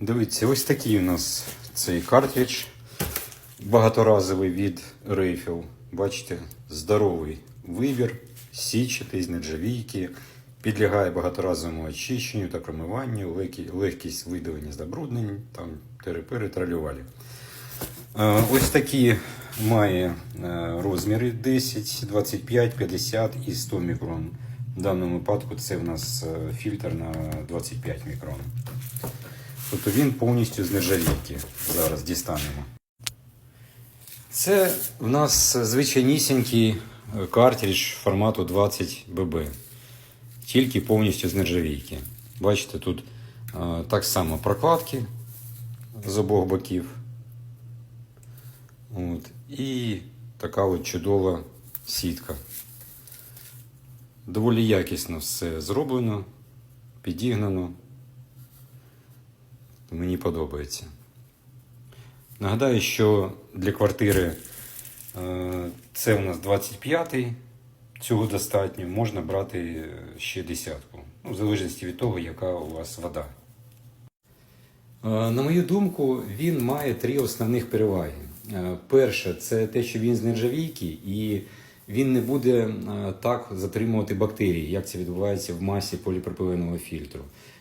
Дивіться, ось такий у нас цей картридж багаторазовий від Rayfield. Бачите, здоровий вибір, січатий з нержавійки, підлягає багаторазовому очищенню та промиванню, легкі- легкість видалення забруднень, там терепири, тралювалі. Е, Ось такі має е, розміри 10, 25, 50 і 100 мікрон. В даному випадку це в нас е, фільтр на 25 мікрон. Тобто він повністю з нержавійки. Зараз дістанемо. Це в нас звичайнісінький е, картридж формату 20 ББ. Тільки повністю з нержавійки. Бачите, тут е, так само прокладки з обох боків. От. І така от чудова сітка. Доволі якісно все зроблено, підігнано. Мені подобається. Нагадаю, що для квартири е, це у нас 25-й, цього достатньо, можна брати ще десятку, ну, в залежності від того, яка у вас вода. Е, На мою думку, він має три основних переваги. Е, Перше, це те, що він з нержавійки, і він не буде е, так затримувати бактерії, як це відбувається в масі поліпропиленого фільтру.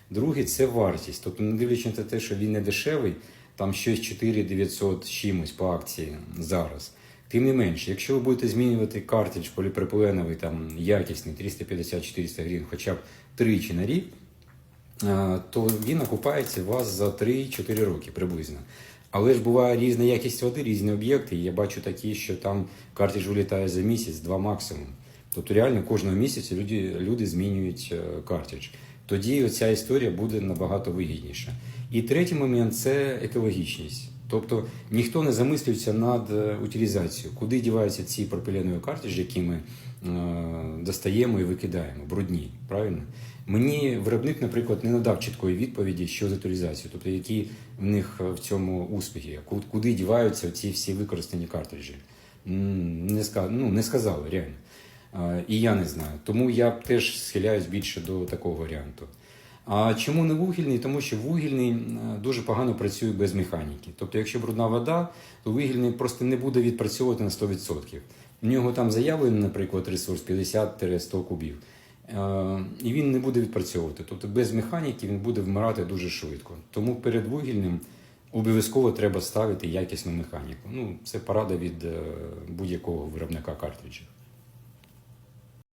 Друге, це вартість. Тобто, не дивлячись на те, що він не дешевий, там щось 4 900 з чимось по акції зараз. Тим не менше, якщо ви будете змінювати картридж поліпропиленовий, там якісний 350-400 гривень, хоча б тричі на рік, е, то він окупається у вас за 3-4 роки приблизно. Але ж буває різна якість води, різні об'єкти. Я бачу такі, що там картридж вилітає за місяць, два максимум. Тобто реально кожного місяця люди, люди змінюють е, картридж. Тоді ця історія буде набагато вигідніша. І третій момент це екологічність. Тобто ніхто не замислюється над е, утилізацією, куди діваються ці пропиленові картриджі, які ми е, достаємо і викидаємо, брудні. Правильно? Мені виробник, наприклад, не надав чіткої відповіді, що з утилізацією, тобто які в них в цьому успіхи, куди діваються ці всі використані картриджі. Не, ну, не сказали реально. І я не знаю. Тому я теж схиляюсь більше до такого варіанту. А чому не вугільний? Тому що вугільний дуже погано працює без механіки. Тобто, якщо брудна вода, то вугільний просто не буде відпрацьовувати на 100%. У нього там заявлений, наприклад, ресурс 50-100 кубів. Е, І він не буде відпрацьовувати. Тобто без механіки він буде вмирати дуже швидко. Тому перед вугільним обов'язково треба ставити якісну механіку. Ну, це порада від е, будь-якого виробника картриджів.